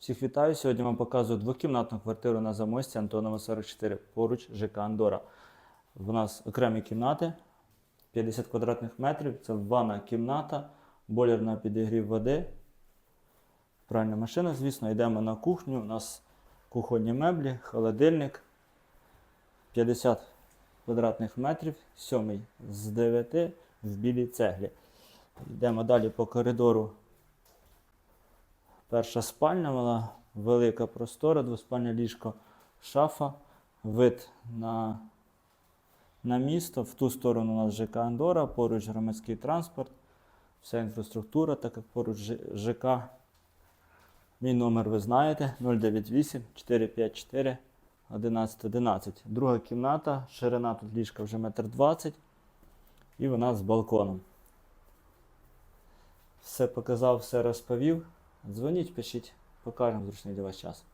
Всіх вітаю. Сьогодні вам показую двокімнатну квартиру на замості Антонова 44, поруч ЖК Андора. У нас окремі кімнати, 50 квадратних метрів. Це ванна кімната, бойлер на підігрів води. Пральна машина, звісно, йдемо на кухню. У нас кухонні меблі, холодильник. 50 квадратних метрів, сьомий з 9 в білій цеглі. Йдемо далі по коридору. Перша спальня, вона велика простора, двоспальне ліжко, шафа, вид на, на місто. В ту сторону у нас ЖК Андора, поруч громадський транспорт, вся інфраструктура, так як поруч ЖК. Мій номер ви знаєте 098 454 1111. Друга кімната, ширина тут ліжка вже 1,20 м і вона з балконом. Все показав, все розповів. Дзвоніть, пишіть, покажемо зручний для вас час.